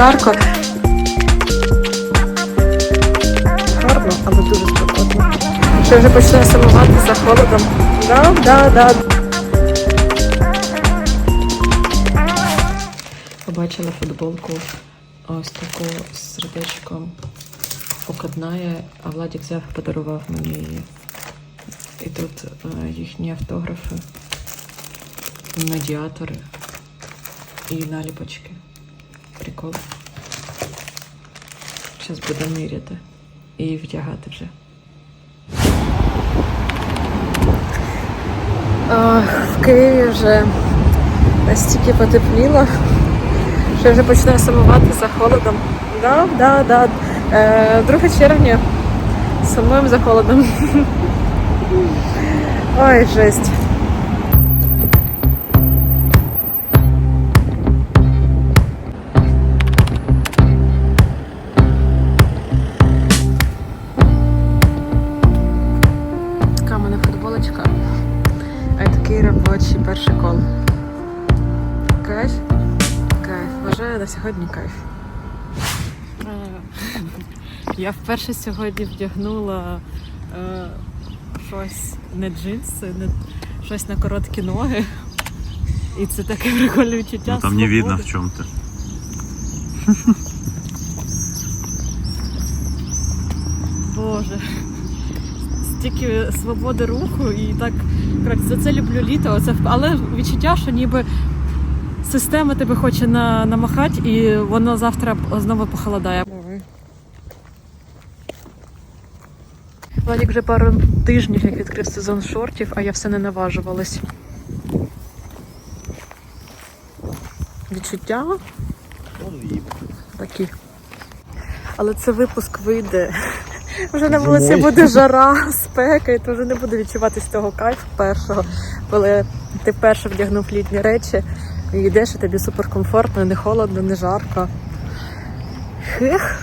жарко. Гарно, але дуже спекотно. Що вже почне сумувати за холодом. Да, да, да. Побачила футболку ось таку з сердечком Окаднає, а Владик взяв і подарував мені її. І тут е, їхні автографи, медіатори і наліпочки. Прикол. Зараз буду міряти і вдягати вже. Ох, в Києві вже настільки потепліло, що я вже починаю сумувати за холодом. Да, да, да. Е, 2 червня сумуємо за холодом. Ой, жесть. Такий робочий перший кол. Кайф? Кайф. Вважаю на сьогодні кайф. Я вперше сьогодні вдягнула е, щось не джинси, не щось на короткі ноги. І це таке прикольне відчуття. Ну, там не видно в чем ты. Боже. Стільки свободи руху і так коротше, за це люблю літо. Оце, але відчуття, що ніби система тебе хоче на, намахати, і воно завтра знову похолодає. Владик вже пару тижнів, як відкрив сезон шортів, а я все не наважувалась. Відчуття такі. Але це випуск вийде. Вже на вулиці буде жара, спека, і ти вже не буде відчуватись того кайфу першого, коли ти вперше вдягнув літні речі і йдеш, і тобі суперкомфортно, не холодно, не жарко. Хех.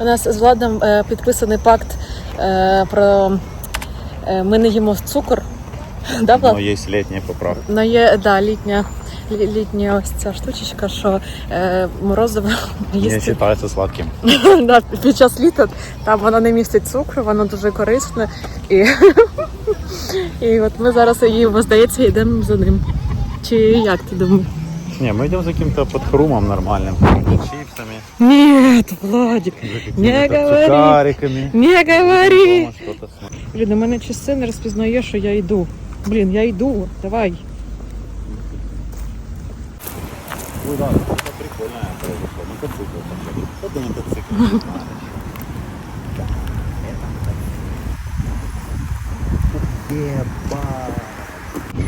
У нас з Владом е, підписаний пакт е, про е, ми не їмо цукор. Да, Влад? Но есть летняя поправка. Ну є да, літня, лі- літня ось ця штучечка, що е, морозиво Не їсти считается сладким. да, під час літа. Там воно не містить цукру, воно дуже корисне. І, і от ми зараз їмо, здається, йдемо за ним. Чи як ти думаєш? Не, мы идем за каким-то подхрумом нормальным. За чипсами, Ні, Владик, Не какими-то говори. сухариками. не говори. Блін, у мене часи не розпізнає, що я йду. Блін, я йду, давай. Ой, да, это прикольная произошла. Мотоцикл. Что ты мотоцикл?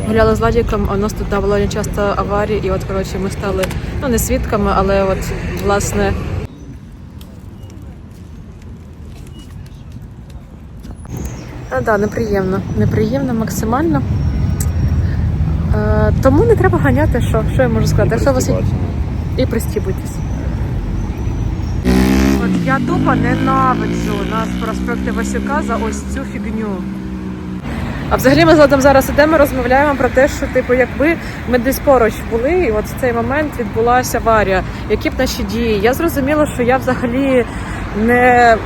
Гуляли з Ладіком, у нас тут доволі часто аварії, і от коротше ми стали ну не свідками, але от власне. А, да, неприємно. Неприємно максимально. Е, тому не треба ганяти, що, що я можу сказати. Якщо вас і пристібуйтесь. От я тупо ненавиджу нас проспекти Васюка за ось цю фігню. А взагалі ми з Владом зараз ідемо, розмовляємо про те, що типу, якби ми десь поруч були, і от в цей момент відбулася аварія, які б наші дії. Я зрозуміла, що я взагалі не,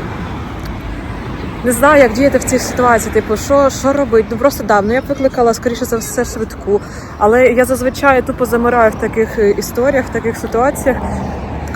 не знаю, як діяти в цій ситуації. Типу, що, що робити? Ну просто да, ну я б викликала скоріше за все швидку. Але я зазвичай тупо замираю в таких е, історіях, в таких ситуаціях.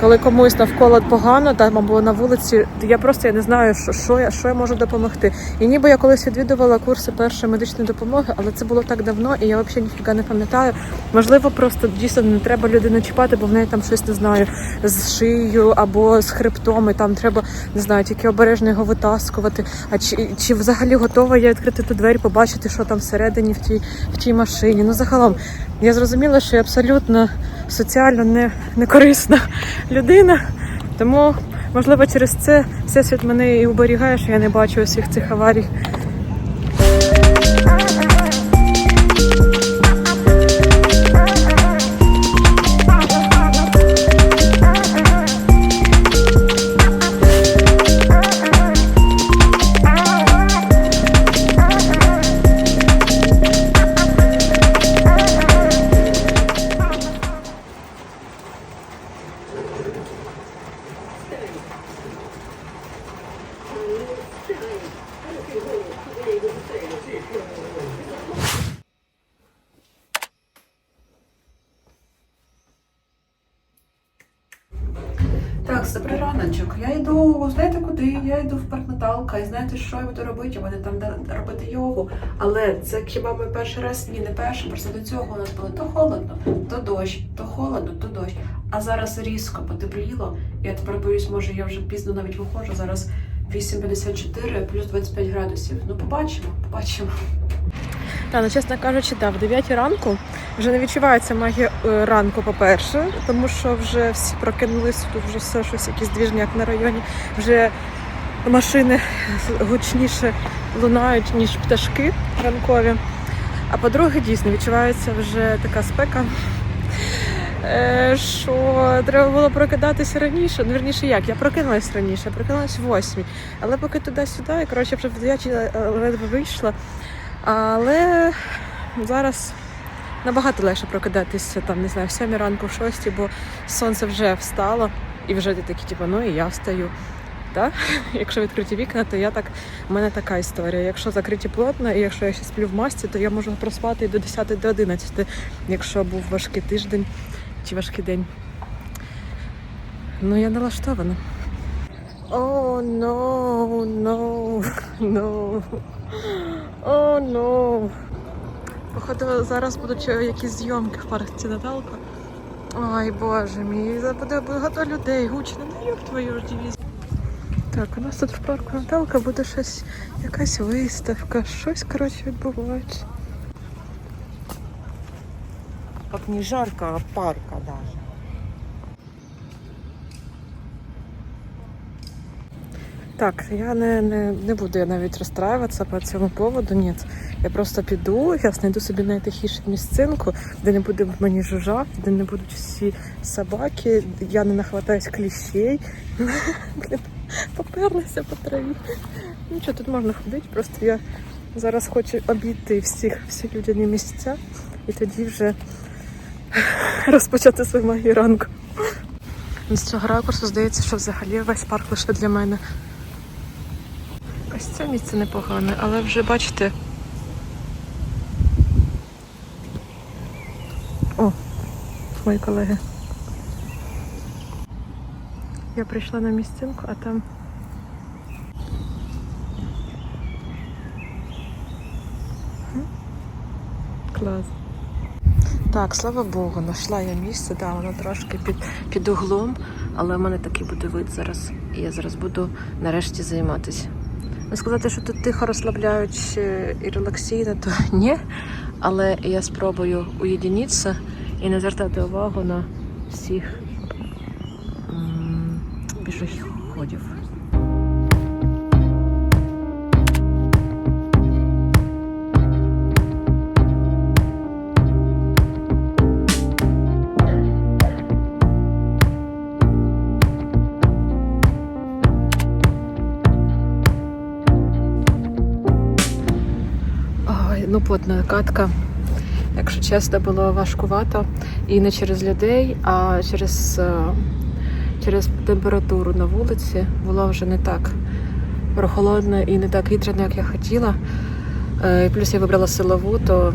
Коли комусь навколо погано, там або на вулиці, я просто я не знаю, що, що я що я можу допомогти. І ніби я колись відвідувала курси першої медичної допомоги, але це було так давно, і я взагалі ніфіга не пам'ятаю. Можливо, просто дійсно не треба людину чіпати, бо в неї там щось не знаю з шиєю або з хребтом, і там треба не знаю, тільки обережно його витаскувати. А чи, чи взагалі готова я відкрити ту двері, побачити, що там всередині в тій в тій машині? Ну загалом я зрозуміла, що я абсолютно соціально не, не корисна людина. Тому, можливо, через це всесвіт мене і оберігає, що я не бачу усіх цих аварій. Так, добрий раночок. Я йду, знаєте куди? Я йду в парк Наталка, і знаєте, що я буду робити? Я буду там робити йогу. Але це хіба ми перший раз? Ні, не перший. Просто до цього у нас було то холодно, то дощ, то холодно, то дощ. А зараз різко потепліло. Я тепер боюсь, може я вже пізно навіть виходжу. Зараз 8.54 плюс 25 градусів. Ну, побачимо, побачимо. Та, ну, чесно кажучи, да, в 9 ранку вже не відчувається магія е, ранку, по-перше, тому що вже всі прокинулись, тут вже все щось, якийсь двіжняк на районі, вже машини гучніше лунають, ніж пташки ранкові. А по-друге, дійсно відчувається вже така спека. е, Що треба було прокидатися раніше. Ну, верніше, як? Я прокинулась раніше, я прокинулась в 8. Але поки туди-сюди, і коротше, вже в 9 ледве вийшла. Але зараз набагато легше прокидатися там, не знаю, в 7 ранку, в 6, бо сонце вже встало, і вже ти такі, типу, ну і я встаю. Так? Якщо відкриті вікна, то я так, у мене така історія. Якщо закриті плотно, і якщо я ще сплю в масці, то я можу проспати і до 10 до 11, якщо був важкий тиждень чи важкий день. Ну, я налаштована. О, no, no, no. О, ну. Походу, зараз будуть е, якісь зйомки в парку Наталка. Ой, боже мій, буде багато людей, гучно, ну як твою ж дивізію. Так, у нас тут в парку Наталка буде щось, якась виставка, щось, коротше, відбувається. Как не жарко, а парка даже. Так, я не, не, не буду навіть розстраюватися по цьому поводу. Ні. Я просто піду, я знайду собі найтихішу місцинку, де не буде мені жужжати, де не будуть всі собаки, я не нахватаюсь кліщей. Поперлася по траві. Що, тут можна ходити, просто я зараз хочу обійти всіх, всі людяні місця і тоді вже розпочати свою магію ранку. З цього ракурсу здається, що взагалі весь парк лише для мене. Ось це місце непогане, але вже бачите. О, мої колеги. Я прийшла на місцинку, а там. Клас. Так, слава Богу, знайшла я місце, да, воно трошки під, під углом, але в мене такий буде вид зараз. І я зараз буду нарешті займатися. Сказати, що тут тихо розслабляють і релаксійно, то ні. Але я спробую уєдинитися і не звертати увагу на всіх пішоходів. Ой, ну катка. Якщо чесно, було важкувато. І не через людей, а через, е, через температуру на вулиці було вже не так прохолодно і не так вітряно, як я хотіла. Е, І плюс я вибрала силову, то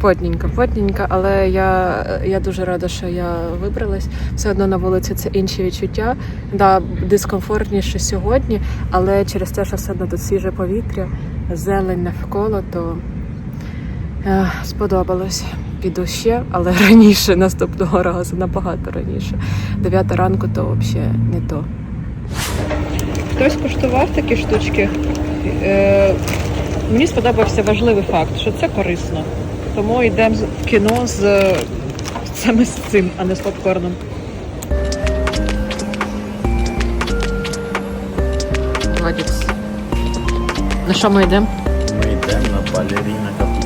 плотненько, плотненько, але я, я дуже рада, що я вибралась. Все одно на вулиці це інші відчуття. Да, дискомфортніше сьогодні, але через те, що все одно тут свіже повітря, зелень навколо, то сподобалось. Піду ще, але раніше наступного разу, набагато раніше. Дев'ята ранку то взагалі не то. Хтось куштував такі штучки. Е, мені сподобався важливий факт, що це корисно. Тому йдемо в кіно з саме з цим, а не з попкорном. На що ми йдемо? Ми йдемо на балеріна капучино.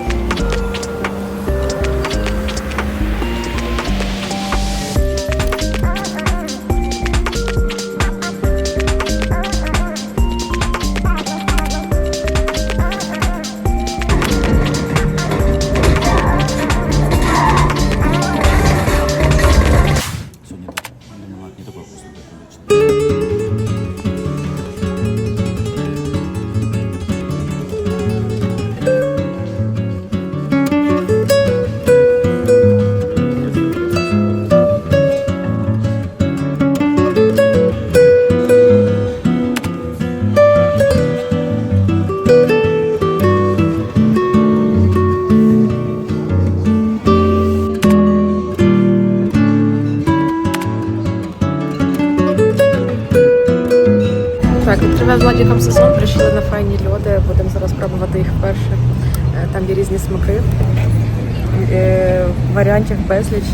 Безліч,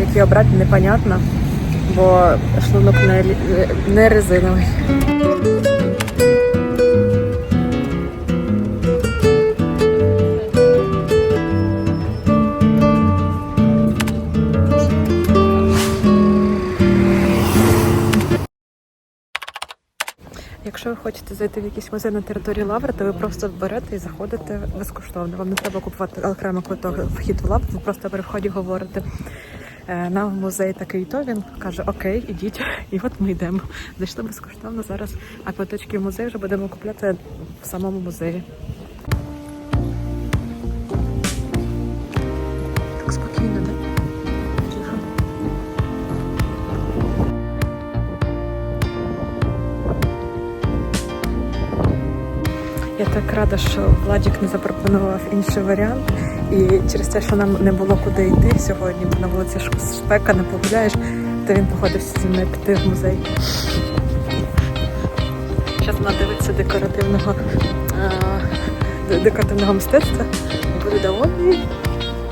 які обрати непонятно, бо шлунок не, не резиновий. Якщо ви хочете зайти в якийсь музей на території Лаври, то ви просто берете і заходите безкоштовно. Вам не треба купувати окремо квиток вхід в Лавру, ви просто при вході говорите. «Е, Нам музей такий то він каже Окей, ідіть. І от ми йдемо. Зайшли безкоштовно зараз, а квиточки в музей вже будемо купляти в самому музеї. Так спокійно, так? Так рада, що Владік не запропонував інший варіант. І через те, що нам не було куди йти сьогодні, бо на вулиці ж спека, не погуляєш, то він погодився зі мною піти в музей. Зараз вона дивиться декоративного, декоративного мистецтва буде доволі.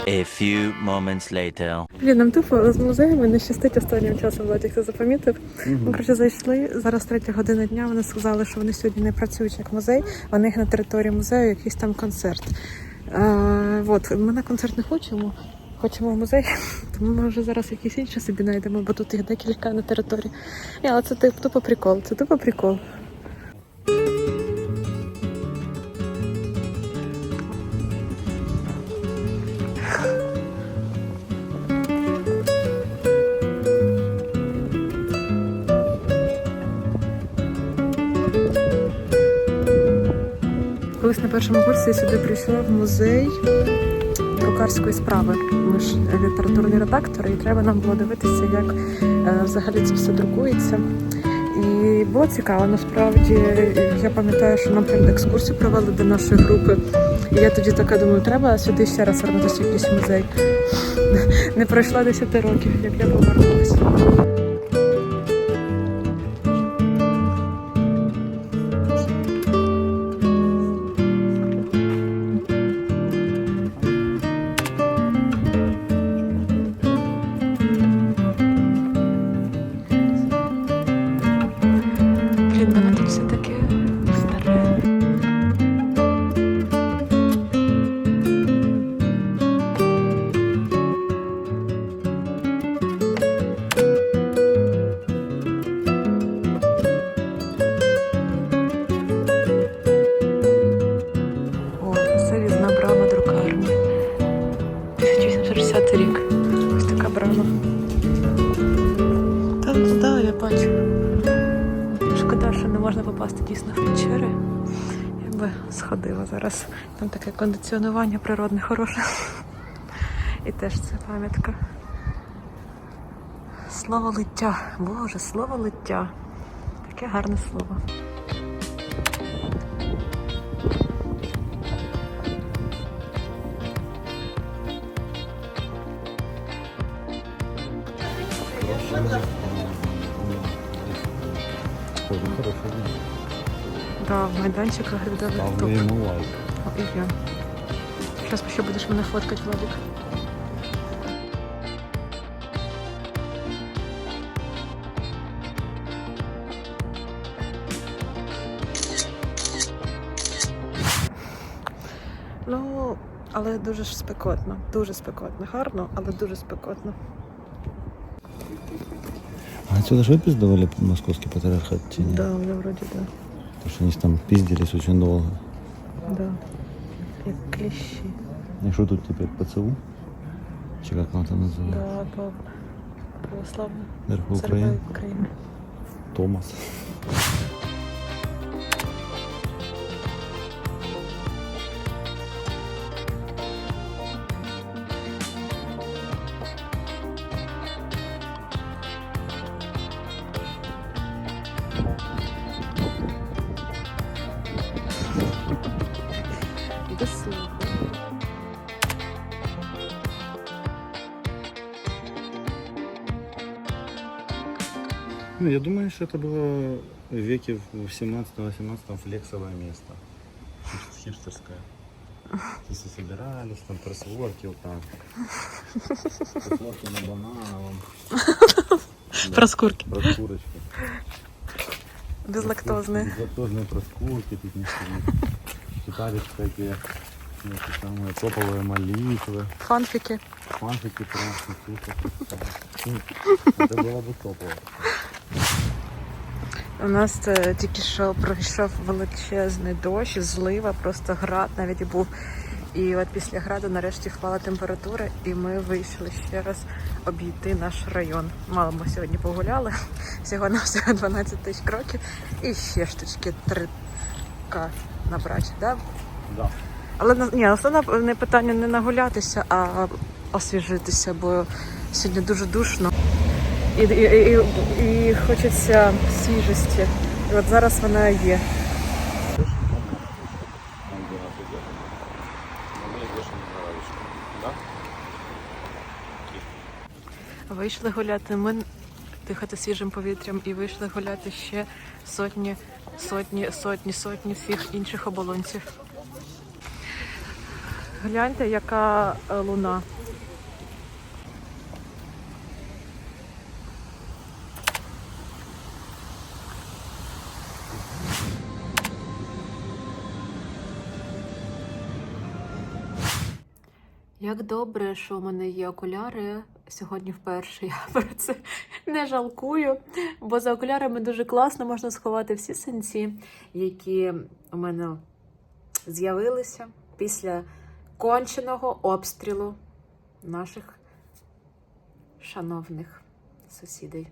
A few moments later. Блін, нам тупо з музеями не щастить останнім часом, Владик, хто запомітив. Ми коротше зайшли. Зараз третя година дня. Вони сказали, що вони сьогодні не працюють як музей. У них на території музею якийсь там концерт. Е, от, ми на концерт не хочемо. Хочемо в музей, тому може зараз якісь інші собі знайдемо, бо тут їх декілька на території. Але це тип- тупо прикол. Це тупо прикол. Першому курсі я сюди прийшла в музей друкарської справи. Ми ж літературні редактори, і треба нам було дивитися, як е, взагалі це все друкується. І було цікаво, насправді я пам'ятаю, що нам прям екскурсію провели до нашої групи. І я тоді така думаю, треба сюди ще раз вернутися в якийсь музей. Не пройшло 10 років, як я повернулася. Кондиціонування природне хороше. І теж це пам'ятка. Слово лиття. Боже, слово лиття. Таке гарне слово. Да, в майданчиках глядали топ. І я. Зараз ще будеш мене фоткати, Владик. Ну, але дуже ж спекотно. Дуже спекотно. Гарно, але дуже спекотно. А отсюда же выпиздывали московский патриархат? Да, я вроді да. Потому что они там пиздились очень долго. Да. Як кліщі. И что тут теперь, ПЦУ? Чи как вона там называется? Да, по православній Церковь Украины? України. Томас. Это было було віків 17-18 флексовое место, Хипстерське. Если собирались, там просворкил там. Просворки на банановом. Проскурки. Проскурочки. Безлактозные. Безлактозные проскурки тут ничего. Читали, кстати, ну, эти самые топовые молитвы. Фанфики. Фанфики про ну, Это было бы топово. У нас е, тільки що пройшов величезний дощ, злива, просто град навіть був. І от після граду нарешті впала температура, і ми вийшли ще раз обійти наш район. Мало ми сьогодні погуляли, всього на всього 12 тисяч кроків і ще штучки 3К набрати. Да? Да. Але ні, основне не питання не нагулятися, а освіжитися, бо сьогодні дуже душно. І, і, і, і, хочеться свіжості. І от зараз вона є. Вийшли гуляти. Ми дихати свіжим повітрям і вийшли гуляти ще сотні, сотні, сотні, сотні всіх інших оболонців. Гляньте, яка е, луна. Як добре, що в мене є окуляри. Сьогодні вперше я про це не жалкую, бо за окулярами дуже класно можна сховати всі синці, які у мене з'явилися після конченого обстрілу наших шановних сусідей.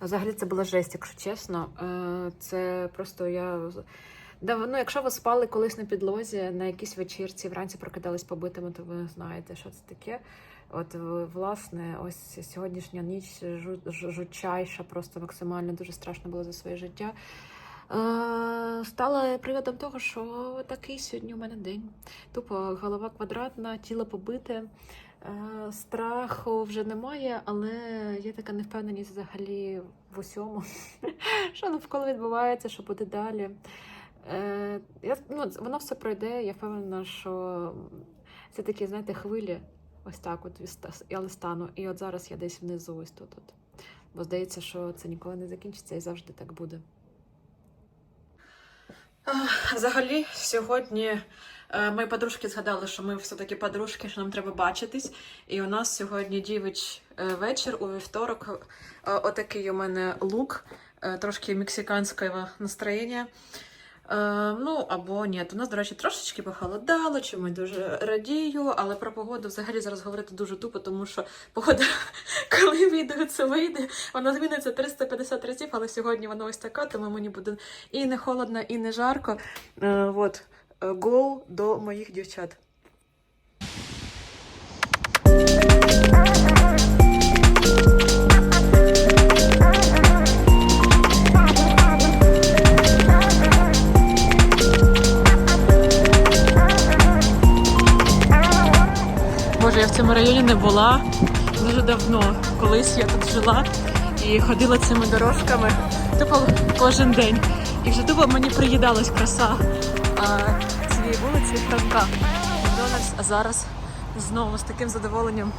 Взагалі це була жесть, якщо чесно. Е, Це просто я. Да, ну, якщо ви спали колись на підлозі на якійсь вечірці, вранці прокидались побитими, то ви знаєте, що це таке. От, власне, ось сьогоднішня ніч жу, жу- жутчайша, просто максимально дуже страшно було за своє життя. Е, стала приводом того, що такий сьогодні у мене день. Тупо голова квадратна, тіло побите. Е, Страху вже немає, але є така невпевненість взагалі в усьому, що навколо відбувається, що буде далі. Е, я, ну, воно все пройде. Я впевнена, що це такі, знаєте, хвилі, ось так, от я стану. І от зараз я десь внизу, ось тут. От. Бо здається, що це ніколи не закінчиться і завжди так буде. Взагалі, сьогодні е, мої подружки згадали, що ми все-таки подружки, що нам треба бачитись. І у нас сьогодні дівич е, вечір у вівторок. Отакий у мене лук, трошки мексиканського настроєння. Е, ну або ні, у нас, до речі, трошечки похолодало, чому я дуже радію, але про погоду взагалі зараз говорити дуже тупо, тому що погода, коли відео це вийде, вона зміниться 350 разів, але сьогодні вона ось така, тому мені буде і не холодно, і не жарко. Е, от, гол до моїх дівчат. Була дуже давно. Колись я тут жила і ходила цими дорожками тупо кожен день. І вже тупо мені приїдалась краса а, цієї вулиці Франка. Макдональдс, а зараз знову з таким задоволенням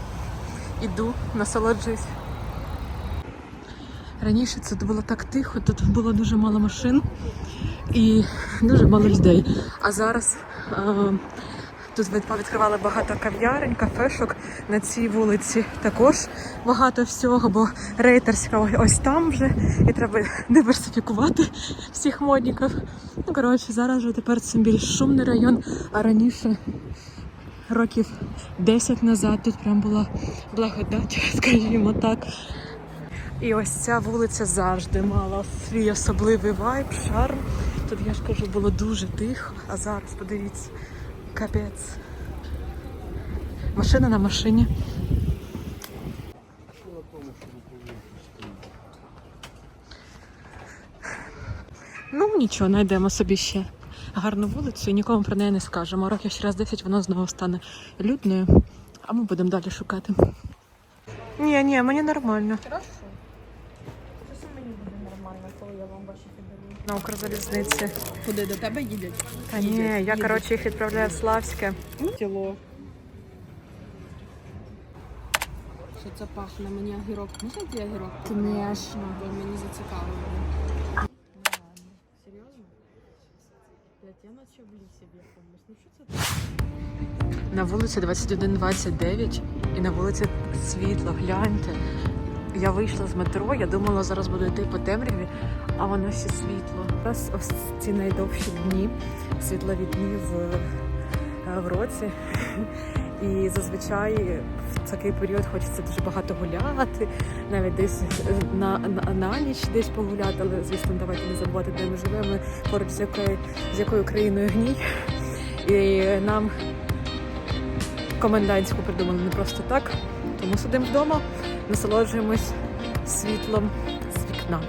іду, насолоджуюсь. Раніше це було так тихо, тут було дуже мало машин і дуже мало людей. А зараз Тут відкривали багато кав'ярень, кафешок на цій вулиці. Також багато всього, бо рейтерська ось там вже, і треба диверсифікувати всіх модників. Ну, коротше, зараз вже тепер це більш шумний район, а раніше, років 10 назад, тут прям була благодать, скажімо так. І ось ця вулиця завжди мала свій особливий вайб, шарм. Тут я ж кажу, було дуже тихо, а зараз подивіться. Капець. Машина на машині. Ну, нічого, знайдемо собі ще гарну вулицю і нікому про неї не скажемо. Років через 10 воно знову стане людною, а ми будемо далі шукати. Ні, ні, мені нормально. я вам ваші підберу. На Укрзалізниці. Куди до тебе їдять? Та ні, я коротше їх відправляю в Славське. Тіло. Що це пахне? Мені огірок. Можна ті огірок? Звісно. Бо мені зацікавило. Серйозно? Блять, я наче в лісі в якомусь. Ну що це На вулиці 2129 і на вулиці світло, гляньте. Я вийшла з метро, я думала, зараз буду йти по темряві, а воно ще світло. Зараз ось ці найдовші дні, світлові дні в, е, в році. І зазвичай в такий період хочеться дуже багато гуляти, навіть десь на, на, на ніч десь погуляти, але звісно, давайте не забувати, де ми живемо, поруч з якою, з якою країною гній. І нам комендантську придумали не просто так. Тому сидимо вдома, насолоджуємось світлом з вікна.